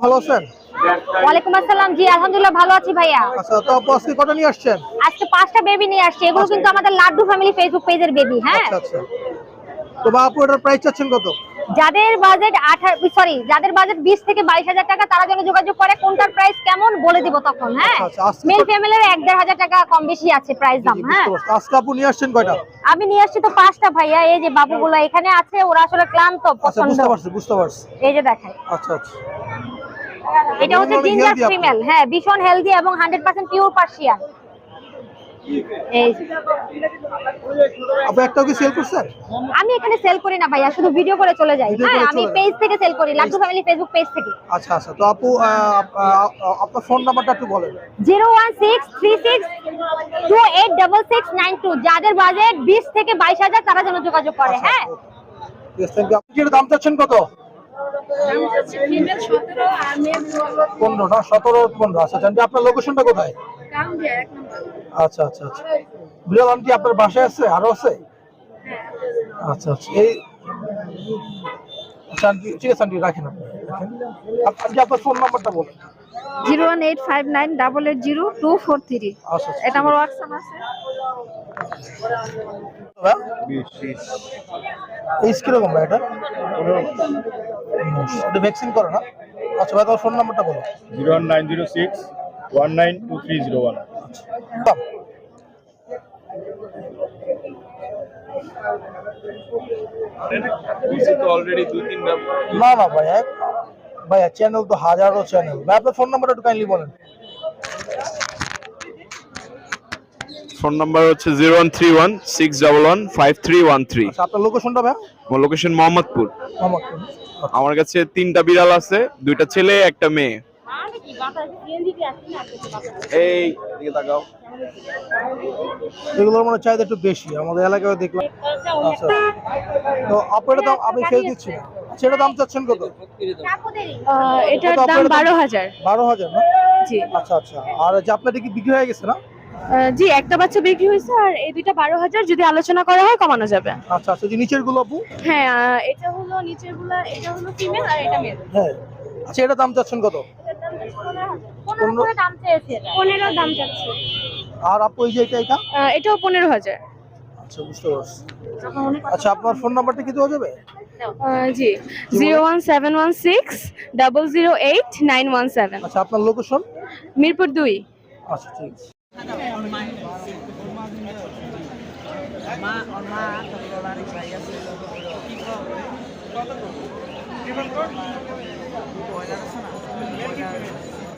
ভালো আছেন? ওয়ালাইকুম আসসালাম। জি আলহামদুলিল্লাহ ভালো আছি ভাইয়া। আচ্ছা তো আপু আজকে কটা নিয়ে আসছেন? আজকে পাঁচটা বেবি নিয়ে আসছি। এগুলো কিন্তু আমাদের লাড্ডু ফ্যামিলি ফেসবুক পেজের বেবি হ্যাঁ? আচ্ছা আচ্ছা। তো এটার প্রাইস চাচ্ছেন কত? যাদের বাজেট আঠারো সরি যাদের বাজেট বিশ থেকে বাইশ হাজার টাকা তারা যেন যোগাযোগ করে কোনটার প্রাইস কেমন বলে দিব তখন হ্যাঁ? আচ্ছা, আচ্ছা, মেল ফ্যামিলির এক দেড় হাজার টাকা কম বেশি আছে প্রাইস দাম হ্যাঁ? আজকে আপু নিয়ে আসছেন কয়টা? আমি নিয়ে আসছি তো পাঁচটা ভাইয়া এই যে বাবুগুলো এখানে আছে ওরা আসলে ক্লান্ত আচ্ছা পছন্দ বুঝতে পারছি বুঝতে পারছি। এই যে দেখাই। আচ্ছা আচ্ছা। এটা হচ্ছে জিঞ্জার ফিমেল হ্যাঁ ভীষণ হেলদি এবং হান্ড্রেড পার্সেন্ট পিওর পার্সিয়ান এই একটাও কি সেল করছেন? আমি এখানে সেল করি না ভাইয়া শুধু ভিডিও করে চলে যাই। হ্যাঁ আমি পেজ থেকে সেল করি লাড্ডু ফ্যামিলি ফেসবুক পেজ থেকে। আচ্ছা আচ্ছা তো আপু আপনার ফোন নাম্বারটা একটু বলেন। Zero one six three six two eight double six nine two যাদের বাজেট বিশ থেকে বাইশ হাজার তারা যেন যোগাযোগ করে আচ্ছা, হ্যাঁ। you. আপনি দাম চাচ্ছেন কত? পনেরো না? সতেরো পনেরো। আচ্ছা জানটি আপনার লোকেশনটা কোথায়? আচ্ছা আচ্ছা আচ্ছা। বিড়াল আন্টি আপনার বাসায় আছে? আরও আছে? আচ্ছা আচ্ছা এই আচ্ছা আন্টি ঠিক আছে আন্টি রাখেন আপনি আপনার ফোন নাম্বারটা বলুন। Zero one eight five nine double eight zero two four three. আচ্ছা আচ্ছা এটা আমার হোয়াটসঅ্যাপ আছে। হ্যাঁ? এই কীরকম ভাই এটা? এটা ভ্যাকসিন করো না। আচ্ছা ভাই তোমার ফোন নাম্বারটা বলো। Zero one nine zero six one nine two three zero one. Already দুই না না ভাইয়া। ভাইয়া চ্যানেল তো হাজারো চ্যানেল ভাই আপনার ফোন নাম্বারটা একটু কাইন্ডলি বলেন। ফোন নাম্বার হচ্ছে zero one three one six double one five three one three. আচ্ছা আপনার লোকেশনটা ভাইয়া? আমার লোকেশন মোহাম্মদপুর। আমার আমার কাছে তিনটা বিড়াল আছে দুইটা ছেলে একটা মেয়ে। এই দিকে তাকাও। এগুলোর মানে চাহিদা একটু বেশি আমাদের এলাকায় দেখলাম। আচ্ছা। তো আপনার দাম আমি ফেল দিচ্ছি সেটা দাম চাচ্ছেন কত? এটার দাম আপনার বারো হাজার। বারো হাজার না? জি। আচ্ছা আচ্ছা। আর যে আপনার কি বিক্রি হয়ে গেছে না? জি একটা বাচ্চা বিক্রি হয়েছে আর এই দুইটা বারো হাজার যদি আলোচনা করা হয় কমানো যাবে। আচ্ছা আচ্ছা নিচেরগুলো আপু? হ্যাঁ এটা হলো নিচেরগুলা এটা হলো ফিমেল আর এটা মেল হ্যাঁ। আচ্ছা এটা দাম চাচ্ছেন কত? পনেরো দাম চেয়েছে পনেরো দাম যাচ্ছে আর আপু এই যে এটা এটা? এটাও পনেরো হাজার। আচ্ছা বুঝতে পারছি। আচ্ছা আপনার ফোন নাম্বারটা কি দেওয়া যাবে? জি zero one seven one six double zero eight nine one seven. আচ্ছা আপনার লোকেশন? মিরপুর দুই। আচ্ছা ঠিক আছে। কত